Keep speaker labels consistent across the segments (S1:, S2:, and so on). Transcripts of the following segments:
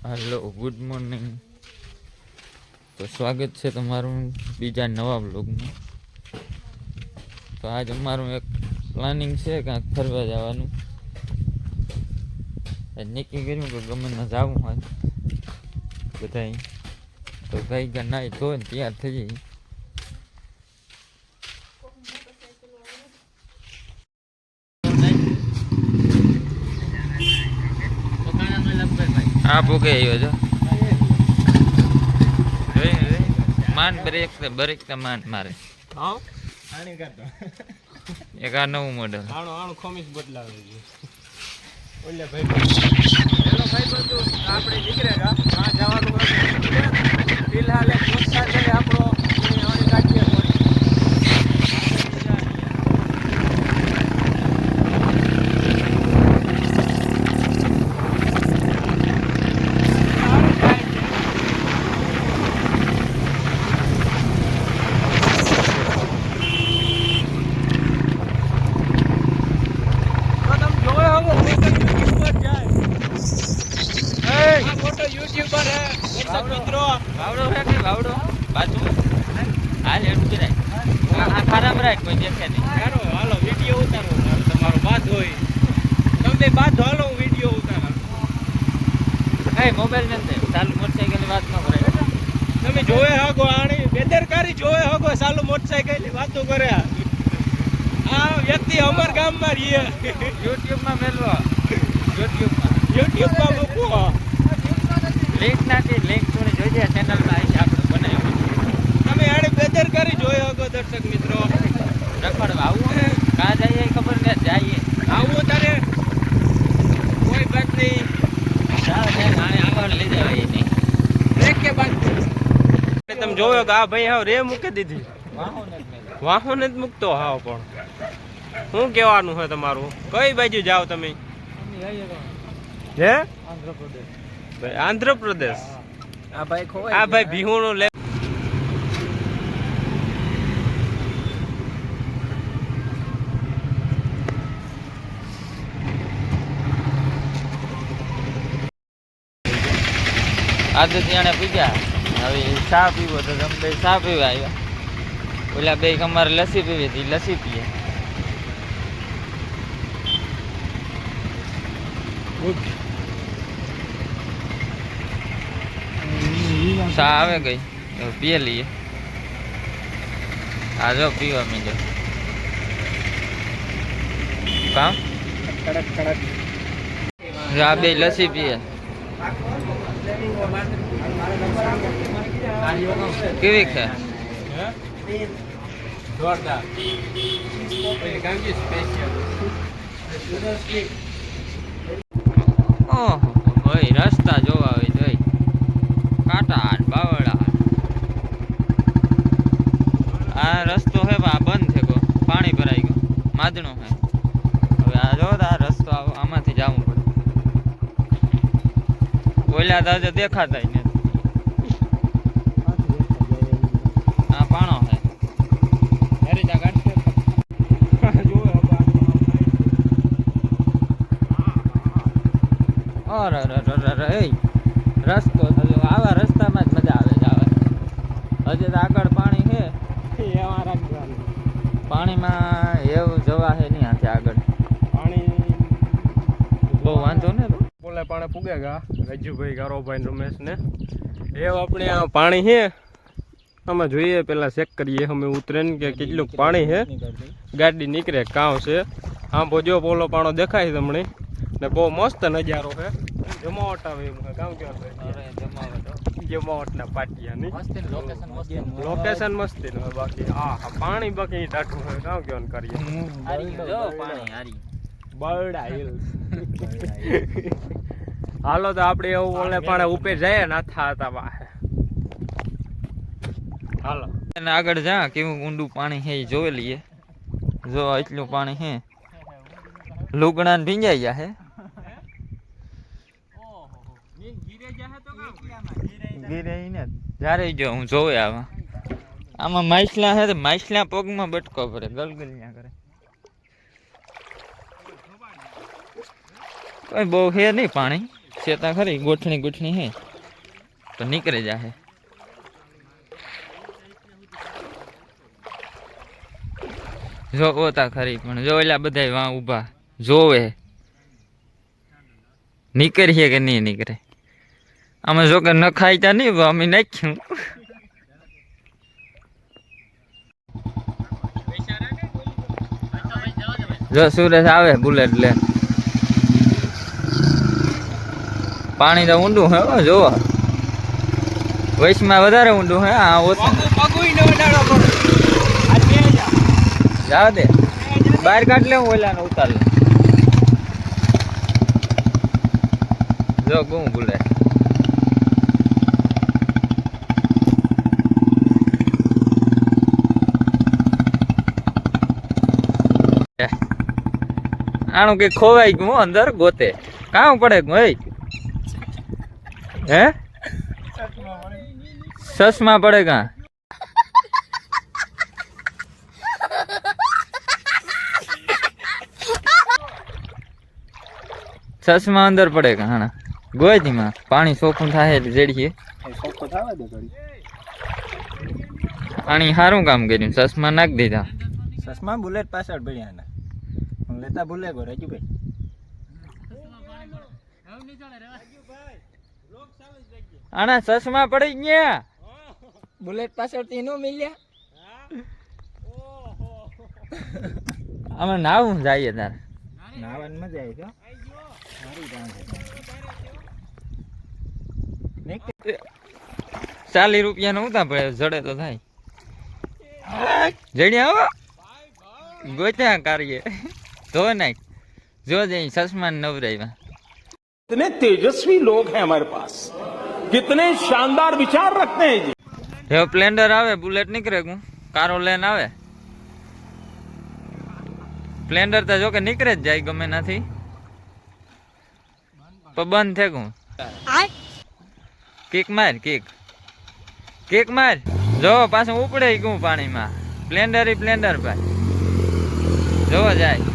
S1: Hello good morning તો સ્વાગત છે તમારું બીજા નવા બ્લોગમાં તો આજ અમારું એક પ્લાનિંગ છે ક્યાંક ફરવા જવાનું. નક્કી કર્યું કે ગમે ન જવું હોય બધાય. તો ભાઈ ગયા નાઈ ધોઈ ને તૈયાર થઈ જઈએ હા ભોગે આવ્યો છો. માન બ્રેક બ્રેક તો માન મારે.
S2: હા આણી કરતો.
S1: એક આ નવું મોડલ
S2: આણો આણું ખોમીસ બદલાવે છે. ઓલે ભાઈ હેલો ભાઈ બંધુ આપણે નીકળ્યા ત્યાં જવાનું હતું ફિલહાલ એક દોસ્તાર છે આપણો એ આણી કાઢીએ તો તમે જોયો હવે યુટ્યુબર જાય આ મોટો યુટ્યુબર હે દર્શક મિત્રો.
S1: વાવડો છે કે વાવડો? બાજુ. હાલ હેડ ઉતરાય આ ખરાબ રાખ કોઈ દેખે નહીં.
S2: ચાલો હાલો વીડિયો ઉતારો. હાલો, તમારો બાદ હોય. તમે બે બાદ હાલો હું વીડિયો ઉતારો.
S1: કઈ મોબાઈલ નથી ચાલુ મોટરસાઇકલની વાત ન કરાય.
S2: તમે જોવે હગો આણી બેદરકારી જોવે હગો સાલું મોટરસાઇકલની વાતો કરે. આ વ્યક્તિ અમાર ગામમાં રહીએ
S1: યુટ્યુબમાં મેળવો યુટ્યુબમાં
S2: યુટ્યુબમાં મૂકો.
S1: લિંક નાખી લિંક થોડી જોઈ જાય ચેનલમાં આવી આપણે બનાવ્યું.
S2: તમે આણી બેદરકારી જોયો હગો દર્શક મિત્રો.
S1: રખડવા આવું કાં જઈએ ખબર ને જઈએ.
S2: આવું તારે કોઈ બાત નહીં.
S1: આગળ લઈ જવાય નહીં
S2: બ્રેક કે બાદ તમે જોયો કે આ ભાઈ હાવ રે મૂકી દીધી.
S1: વાહો
S2: વાહન જ મૂકતો હાવ પણ. શું કહેવાનું છે તમારું? કઈ બાજુ જાઓ તમે? હે? ભાઈ આંધ્રપ્રદેશ.
S1: આ ભાઈ ખોવાય
S2: આ ભાઈ ભીહુણું લે
S1: આજે ત્યાં પીધા હવે ચા પીવો તો તમે બે ચા પીવા આવ્યા. ઓલા બે અમારે લસી પીવી હતી લસી પીએ. ચા આવે ગઈ? તો પીએ લઈએ. આ જો પીવા મીજો કામ?
S2: કડક કડક
S1: આ બે લસી પીએ. કેવી છે?
S2: જોરદાર. સ્પેશિયલ
S1: ઓહો ભાઈ રસ્તા જોવા હોય જોઈ કાંટા ને બાવળા આ રસ્તો હે પણ આ બંધ છે કો પાણી ભરાઈ ગયું માદણો હે હવે આ જો તો આ રસ્તો આવો આમાંથી જવું પડે ઓલા તો હજુ દેખાતા ને હા પાણો હે અરે અરે રસ્તો આવા રસ્તામાં જ મજા આવે છે આવે હજી તો આગળ પાણી છે. પાણીમાં એવું જવા છે નહીં આથી આગળ બહુ વાંધો ને
S2: બોલે પૂગે ગા. રજુભાઈ ગારોભાઈ રમેશ ને. એ આપણે આ પાણી છે અમે જોઈએ પેલા ચેક કરીએ. અમે ઉતરે ને કે કેટલું પાણી છે ગાડી નીકળે કાં છે. આમ ભોજો પોલો પાણો દેખાય તમને. ને બહુ મસ્ત નજારો છે જમાવટ આવે એમ કામ કેવા
S1: અરે જમાવે તો
S2: જમાવટના પાટિયાની
S1: લોકેશન મસ્તી.
S2: નું બાકી. આ હા, પાણી બાકી ડાઠું છે કામ કેવાનું કરીએ? બરડા હિલ્સ. હાલો તો આપણે એવું ઓલે પણ ઉપર જાય નાથા થાતા બાહે હાલો.
S1: અને આગળ જા કેવું ઊંડું પાણી છે એ જોઈ લઈએ. જો એટલું પાણી છે લુગણા ને ભીંજાઈ ગયા હે. જ્યારે જો. હું જોવે આવા આમાં માછલા હે તો માછલા પગમાં બટકો ગલગલિયા કરે. કોઈ બહુ હે નહીં પાણી. શેતા ખરી? ગોઠણી ગોઠણી હે. તો નીકળી જાહે. જો ઓતા ખરી, પણ જો એલા બધા વાં ઊભા જોવે. નીકળીએ કે નહીં નીકળે? અમે જો કે ન ત્યાં નહીં અમે નાખ્યું. જો સુરેશ આવે, બુલેટ લે પાણી તો ઊંડું હે જોવો. વૈશમાં વધારે ઊંડું હે આ ઓછું. જાવ દે. બહાર કાઢ લે હું ઓલાને ઉતાર લે જો ગું ભૂલે. આનું કે ખોવાઈ ગયું અંદર ગોતે. કામ પડે ગયું હે? ચશ્મા પડે કા? ચશ્મા અંદર પડે કા? હાણા. ગોયતીમાં પાણી સોખું થાય એટલે જેડીએ. પાણી સારું કામ કર્યું. સસમાં નાખ દીધા.
S3: ચશ્મા બુલેટ પાછળ પડ્યા ને લેતા ભૂલે ગો રાજુભાઈ.
S1: આના સસમાં પડી ગયા.
S3: બુલેટ પાછળથી નો મિલ્યા?
S1: અમે નાવું જઈએ તાર.
S3: નાવાની મજા આવી નીક
S1: ચાલીસ રૂપિયા નો ઉતા પડે જડે તો થાય. જડી આવો. ગોચ્યા કાર્ય. ધો નાખ. જો જઈ સસમાન નવરાવ્યા
S4: कितने तेजस्वी लोग हैं हमारे पास कितने शानदार विचार रखते हैं जी
S1: જો સ્પ્લેન્ડર આવે બુલેટ નીકળે હું કારો લેન આવે સ્પ્લેન્ડર તો જો કે નીકળે જ જાય ગમે નથી પણ બંધ થઈ ગયું કિક માર કિક કિક માર જો પાછું ઉપડે ગયું પાણીમાં સ્પ્લેન્ડર ઈ સ્પ્લેન્ડર ભાઈ જો જાય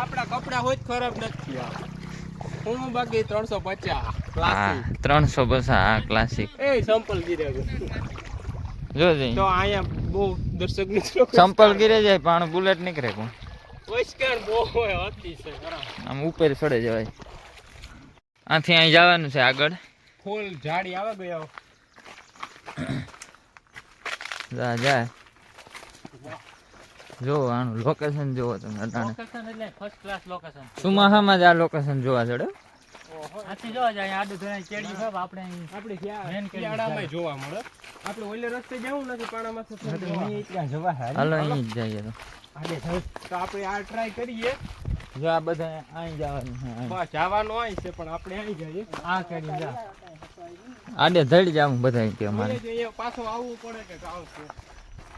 S2: આપણા કપડા હોય ખરાબ નથી હું બાકી ત્રણસો પચાસ ક્લાસિક
S1: ત્રણસો હા ક્લાસિક
S2: એ સંપલ ગીરે
S1: જો જઈ.
S2: તો અહીંયા બહુ દર્શક મિત્રો
S1: સંપલ ગીરે જાય પણ બુલેટ નીકળે કોણ?
S2: વૈષ્કર બહુ હોય અતિશય
S1: આમ ઉપર ચડે જવાય. આથી અહીં જવાનું છે આગળ.
S2: ફૂલ ઝાડી આવે ગયો
S1: જા જાય જો આનું લોકેશન જોવો તમે અટાણે.
S5: લોકેશન એટલે ફર્સ્ટ ક્લાસ લોકેશન
S1: સુમાહામાં જ આ લોકેશન જોવા ચડે
S5: આથી જોવા જાય આડું ધોરણ કેડી છે આપણે
S2: આપણે
S5: Main કેડી
S2: જોવા મળે. આપણે ઓલે રસ્તે જવું નથી પાણામાં
S3: ત્યાં જવા. હાલ
S1: હાલો. અહીં જઈએ તો.
S2: તો આપણે આ ટ્રાય કરીએ.
S1: જો આ બધા અહીં જવાનું
S2: બસ જવાનું હોય છે પણ આપણે અહીં જઈએ.
S5: આ કેડી જા.
S1: આડે ધડી જવું બધા કે અમારે.
S2: પાછું આવવું પડે કે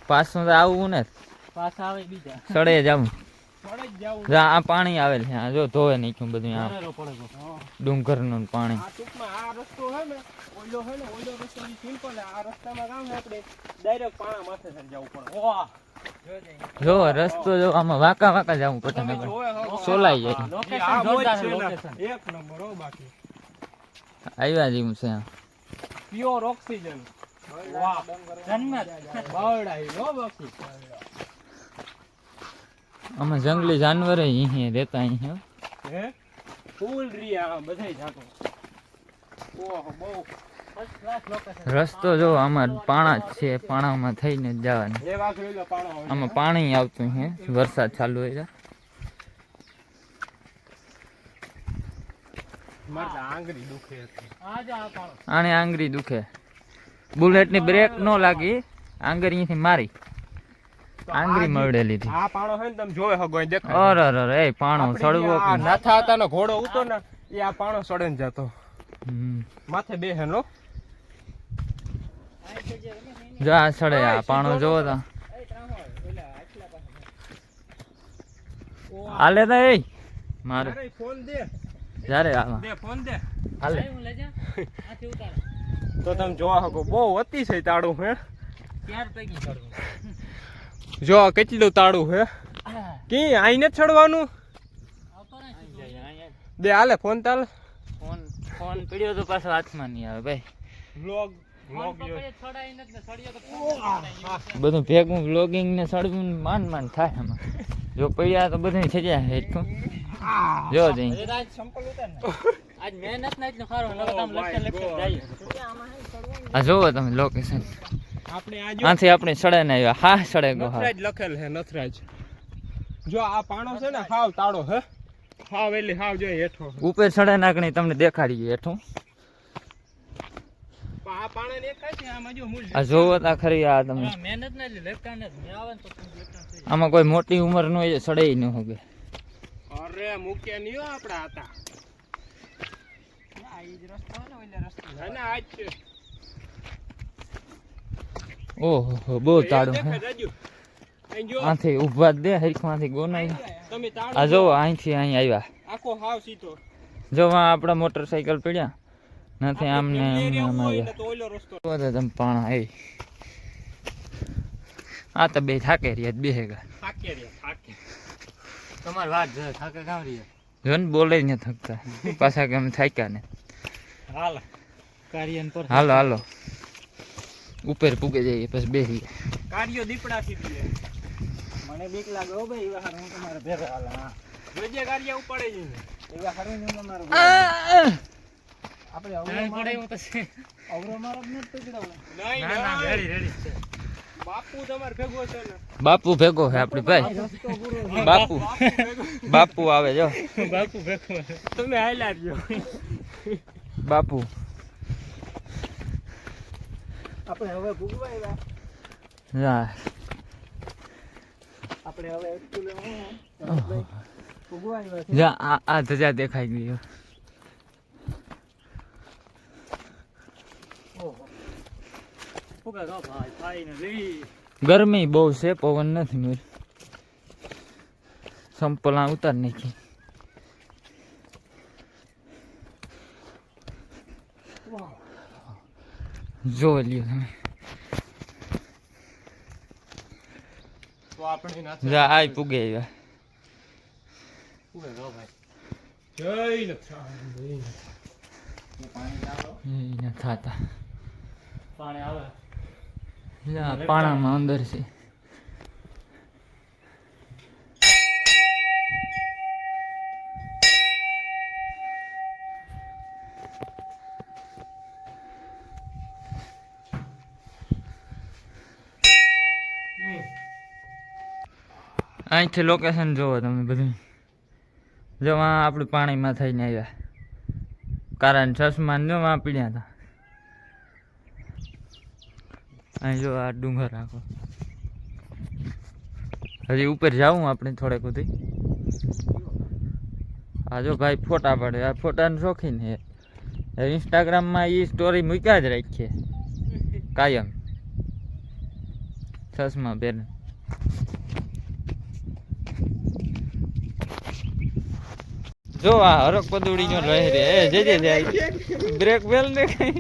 S1: પાછું તો આવવું ને.
S5: પાછા આવે બીજા.
S1: સડે જવું
S2: પડે જ જવું.
S1: જો આ પાણી આવેલ છે. આ જો ધોવે નાખ્યું બધું આ ડુંગરનું પાણી.
S2: આ ટૂંકમાં આ રસ્તો હે ને ઓલો હે ને ઓલો રસ્તો સિમ્પલ આ રસ્તામાં કામ છે આપણે ડાયરેક્ટ પાણા માથે થઈને જવું પડે. વાહ!
S1: જો રસ્તો જો આમાં વાંકા વાંકા જવું પડે. સોલાઈ જાય.
S5: લોકેશન
S2: આ મોજ
S5: જોરદાર
S2: છે ને.
S5: લોકેશન
S2: એક નંબર હો બાકી.
S1: આવ્યા જેવું છે.
S2: પ્યોર ઓક્સિજન વાહ!
S5: જન્મ
S2: બાવડાઈ હો બાકી.
S1: આમાં જંગલી જાનવર અહીં રહેતા અહીં હે.
S2: ફૂલ રિયા બધાય જાતો. ઓહો બહુ
S1: રસ્તો જો આમાં પાણા જ છે પાણામાં થઈને જ જવાનું. આમાં પાણી આવતું છે વરસાદ ચાલુ હોય
S2: છે.
S1: આને આંગળી દુખે. બુલેટની બ્રેક ન લાગી. આંગળી અહીંથી મારી. આંગળી
S2: જે-
S1: હતી
S2: આ પાણો હે ને તમે જોવે હગો અહીં દેખાય
S1: અરે અરે એ પાણો
S2: સડવો નાથા હતા નો? ઘોડો ઉતો ને એ આ પાણો સડે ને જતો માથે બે હેનો.
S1: જો આ સડે આ પાણો જોવો તા. હાલે તા એ. મારે.
S2: ફોન દે.
S1: જ્યારે આવા
S2: દે ફોન દે.
S1: હાલે.
S5: હું લઈ આથી ઉતાર.
S2: તો તમે જોવા શકો બહુ અતિશય તાળું હે?
S5: ક્યાર પૈકી ચડવું
S2: જો આ કેટલું તાળું હે કી આઈને જ ચડવાનું?
S5: બે
S2: દે હાલે ફોન તાલ
S1: ફોન ફોન પડ્યો તો પાછો હાથમાં નહીં આવે ભાઈ
S2: વ્લોગ
S1: બધું ભેગું બ્લોગિંગ ને સડવું માન માંડ થાય એમાં. જો પડ્યા તો બધું થઈ જાય હેઠું. જો જઈ.
S5: આજ મહેનત ના
S1: આ જોવો તમે લોકેશન આથી આપણે સડે ને આવ્યા. હા સડે ગો હા.
S2: નથરાજ લખેલ હે નથરાજ. જો આ પાણો છે ને હાવ તાળો હે. હાવ એટલે હાવ જો હેઠો
S1: ઉપર સડે નાખણી તમને દેખાડી હેઠું.
S2: આ આમાં
S1: આ જોવો તા ખરી આ તમે. કોઈ મોટી ઉંમર નો સડે ન હોગે
S2: અરે મૂક્યા નહીં હો આપડા હતા. ના ના આજ છે.
S1: ઓહો બહુ તાળું આથી ઊભા દે હરખમાંથી ગોનાઈ આ જો અહીંથી અહીં આવ્યા.
S2: આખો હાવ સીધો.
S1: જો આ આપણા મોટરસાઇકલ પડ્યા. નથી આમને આમને તમે પાણા એ. આ તો બે થાકે રહ્યા બે હેગા
S2: થાકે
S5: તમારી વાત જો થાકે કામ રહ્યા
S1: જો ને બોલે ને થકતા. પાછા કે અમે થાક્યા ને.
S2: હાલ
S5: કાર્યન પર
S1: હાલો હાલો. ઉપર પૂગે જઈએ પછી બેસી
S2: કાર્યો દીપડા થી
S3: મને બીક લાગે હો ભાઈ એવા હું તમારે ભેગા હાલા હા.
S2: જોજે કાર્યા ઉપાડે છે ને
S3: એવા હારું હું તમારે આપણે અવરો
S5: મારે હું
S3: મારો
S5: એવું તો છે.
S3: અવરો મારે ન પકડાવ
S2: નહીં
S5: ના ના રેડી રેડી છે
S2: બાપુ તમારે ભેગો છે ને.
S1: બાપુ ભેગો છે આપણી ભાઈ. બાપુ બાપુ. આવે જો.
S5: બાપુ ભેગો.
S2: તમે હાલ્યા રહ્યો
S1: બાપુ.
S3: આપણે હવે ભૂગવા આવ્યા આપણે હવે ભૂગવા આવ્યા
S1: જા આ આ ધજા દેખાઈ ગઈ ગરમી બહુ છે પવન નથી મેર સંપલા ઉતાર નાખી. જો લ્યો તમે આય પૂગે આવ્યા પાણામાં અંદર છે. અહીંથી લોકેશન જુઓ તમે બધું. જો આ આપણે પાણીમાં થઈને આવ્યા કારણ ચશ્મા જો આ પીડ્યા હતા અહીં જો આ ડુંગર આખો. હજી ઉપર જાવું આપણે થોડેક સુધી. આ જો ભાઈ ફોટા પડે. આ ફોટાનું શોખીન છે ઇન્સ્ટાગ્રામમાં એ સ્ટોરી મૂક્યા જ રાખીએ. કાયમ. ચશ્મા પહેરે જો આ હરક પદુડી નો લહેરે એ જે જે જાય બ્રેક વેલ ને કઈ?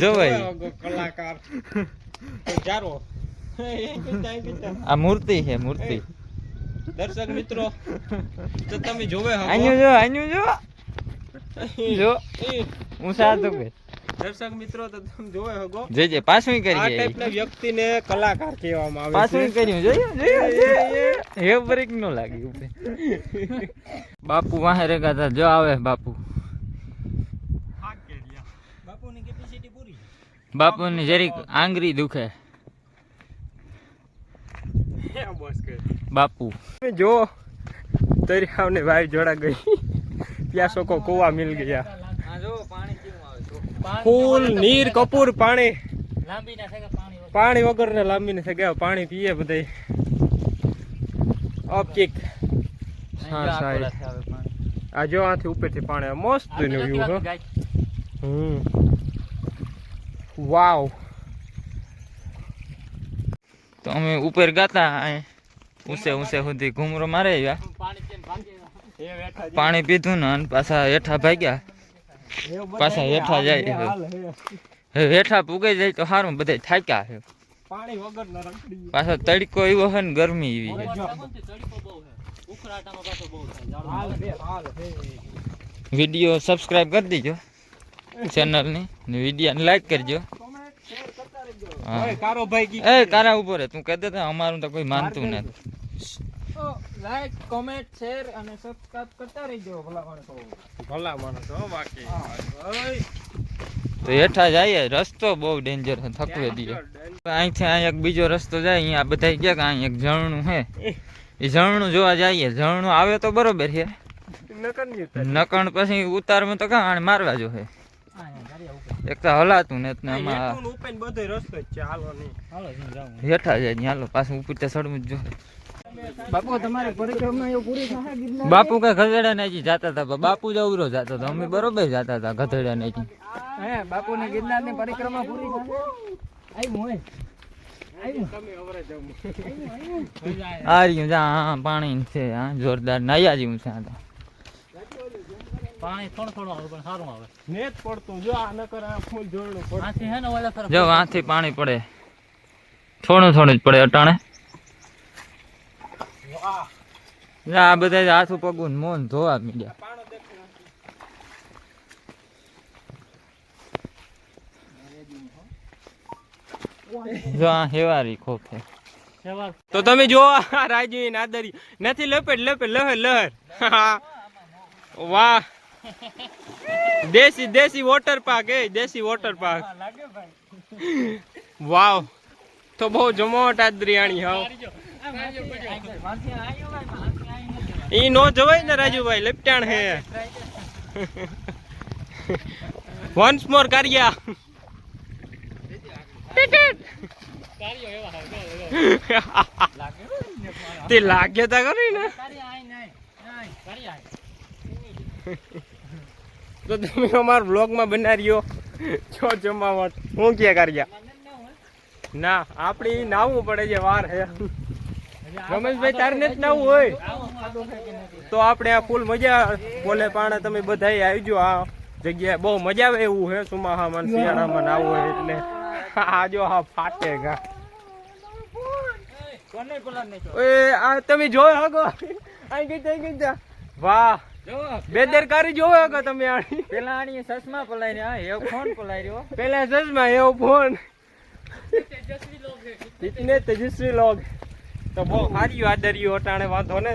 S1: જો ભાઈ.
S2: કલાકાર. જારો.
S1: આ મૂર્તિ છે મૂર્તિ.
S2: દર્શક મિત્રો તો તમે જોવે
S1: આન્યું જો આન્યું જો. જો. હું સાધુ કે
S2: દર્શક મિત્રો તો તમે જોવે હગો.
S1: જે જે પાછું
S2: આ ટાઈપના વ્યક્તિને કલાકાર કહેવામાં આવે
S1: પાછું કર્યું જોઈએ જોયું હે બ્રેક નો લાગી ઉપર. બાપુ વાહે રેગા તા જો આવે બાપુ.
S3: બાપુની કેપેસિટી પૂરી
S1: બાપુની જરીક આંગરી દુખે. બાપુ.
S2: જો દરિયાને ભાઈ જોડા ગઈ. પ્યાસો કો કુવા મિલ ગયા. ફૂલ નીર કપૂર પાણી.
S5: પાણી વગર.
S2: ને લાંબી નથી ગયા પાણી પીએ બધાય. અપ કિક હા, સાહેબ. આ જો આથી ઉપરથી પાણી
S5: મસ્તનું
S2: વ્યૂ. હમ. વાવ
S1: તો અમે ઉપર ગાતા ઊંચે ઊંચે સુધી ઘૂમરો મારે આવ્યા.
S5: પાણી
S1: પીધું ને અને પાછા હેઠા ભાગ્યા.
S2: બધા
S1: પાછા હેઠા જાય
S2: હે.
S1: હેઠા પૂગાઈ જાય તો સારું બધા થાક્યા છે.
S2: પાણી વગર ના રખડી
S1: પાછો તડકો એવો હે ને ગરમી એવી. છે
S5: તડકો બહુ છે ઉખરાટામાં પાછો બહુ થાય
S2: હાલ હે હાલ હે.
S1: વીડિયો સબસ્ક્રાઇબ કરી દેજો ચેનલની ને વિડીયોને લાઈક કરજો.
S2: કારો ભાઈ કી
S1: એ કારા ઊભો રે તું કહી દે અમારું તો કોઈ માનતું નથી.
S3: લાઈક કોમેન્ટ શેર અને સબસ્ક્રાઇબ કરતા રહેજો ભલા માણસો
S2: ભલા માણસો બાકી
S1: તો હેઠા જઈએ રસ્તો બહુ ડેન્જર છે થકવે દઈએ અહીંથી અહીં એક બીજો રસ્તો જાય અહીંયા બધા કે અહીં એક ઝરણું છે. એ ઝરણું જોવા જઈએ ઝરણું આવે તો બરોબર છે. નકણ પછી ઉતારમાં તો કાં આને મારવા જો હે. એક તો હલાતું ને એટલે આમાં
S2: હેઠું
S5: હું
S1: જાય હાલો પાછું ઉપર તો સડવું જ. જોઈએ
S3: બાપુ તમારી પરિક્રમા એવું પૂરી થશે ગિરનાર
S1: બાપુ કઈ ગધેડા ને જાતા હતા બાપુ જ અવરો જાતા હતા. અમે બરોબર જાતા હતા ગધેડા ને
S3: હે ગિરનારની પરિક્રમા પૂરી થશે આવ્યું હોય.
S1: પાણી છે હા જોરદાર નાયા જેવું છે આ તો.
S5: પાણી થોડું થોડું આવે પણ સારું આવે.
S2: નેત પડતું જો આ નકર આ ફૂલ
S5: હે ને
S1: જો પાણી પડે. થોડું થોડું જ પડે અટાણે. આ બધા હાથું પગું મોન ધોવા મીડ્યા. જો આ હેવારી ખોફ
S2: તો તમે જો આ રાજુ નાદરી. નથી લપેટ લપેટ લહેર લહેર. વાહ. દેશી દેશી વોટર પાર્ક એ દેશી વોટર પાર્ક વાવ. તો બહુ જમાવટ આદરિયાણી હાવ ઈ નો જવાય ને રાજુભાઈ, લપટાણ હે. વન્સ મોર કર્યા. તે લાગે તા કરી ને. તો તમે અમારા બ્લોગમાં બનાવ્યો. છો જમાવટ હું ક્યાં કર્યા? ના, આપણે નાવું પડે છે, વાર હે. રમેશભાઈ તારને જ નાવું હોય? તો આપણે આ ફૂલ મજા બોલે પાણે તમે બધા આવજો આ જગ્યાએ. બહુ મજા આવે એવું હે સુમાહામાં શિયાળામાં નાવું હોય એટલે. આજો હા ફાટે ગા
S3: કોને પેલા નહીં
S2: ઓય આ તમે જોયો હગો. અહીં ગઈ ત્યાં ગઈ જા વાહ બેદરકારી જોવો હગો તમે આની.
S3: પેલા આની ચશ્મા પલાઈ રહ્યા એ ફોન પલાઈ રહ્યો
S2: પેલા ચશ્મા એવો ફોન. ઇતને તેજસ્વી લોગ. તો બહુ સારી આદર્યું અટાણે વાંધો ને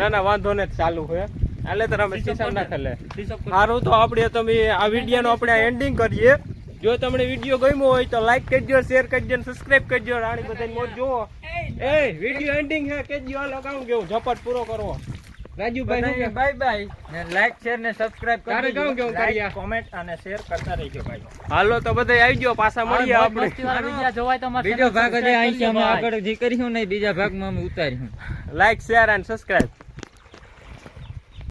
S2: ના ના વાંધો ને ચાલુ છે. એટલે તો રમેશ કિશન ના
S5: ડીસપ
S2: સારું તો આપણે તમે આ વિડીયોનો આપણે એન્ડિંગ કરીએ. જો તમને વીડિયો ગમ્યો હોય તો લાઈક કરજો શેર કરજો સબસ્ક્રાઇબ કરજો. રાણી બધાને મોજ જુઓ. એ વીડિયો એન્ડિંગ હે કેજો હાલો કામ કેવું? ઝપટ પૂરો કરવો. રાજુભાઈ
S3: બાય બાય ને લાઈક શેર ને સબસ્ક્રાઇબ કરી
S2: કેવું કેવું?
S3: કોમેન્ટ અને શેર કરતા રહેજો ભાઈ.
S2: હાલો તો બધે આવી ગયો પાછા મળીએ આપણે.
S5: બીજા વિડિયા જોવાય તો
S1: બીજો ભાગ હજી અહીં
S5: કરજો
S1: અમે. આગળ જે કર્યું નહીં બીજા ભાગમાં અમે ઉતાર્યું
S2: લાઈક શેર એન્ડ સબસ્ક્રાઇબ